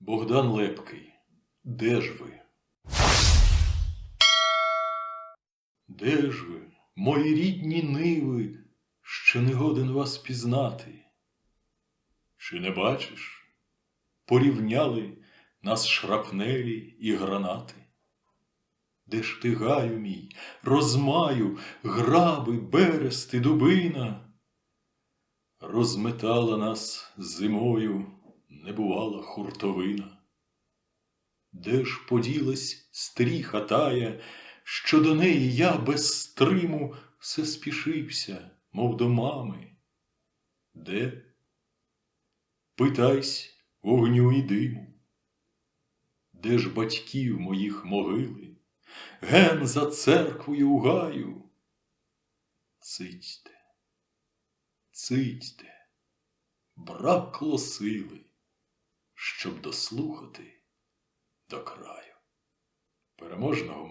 Богдан Лепкий, де ж ви? Де ж ви, мої рідні ниви, що не годен вас пізнати? Чи не бачиш? Порівняли нас шрапнелі і гранати. Де ж ти гаю мій, розмаю, граби, берести, дубина? Розметала нас зимою небувала хуртовина. Де ж поділась стріха тая, що до неї я без стриму все спішився, мов до мами? Де? Питайсь вогню і диму. Де ж батьків моїх могили? Ген за церквою у гаю. Цитьте, цитьте, бракло сили, щоб дослухати до краю. Переможного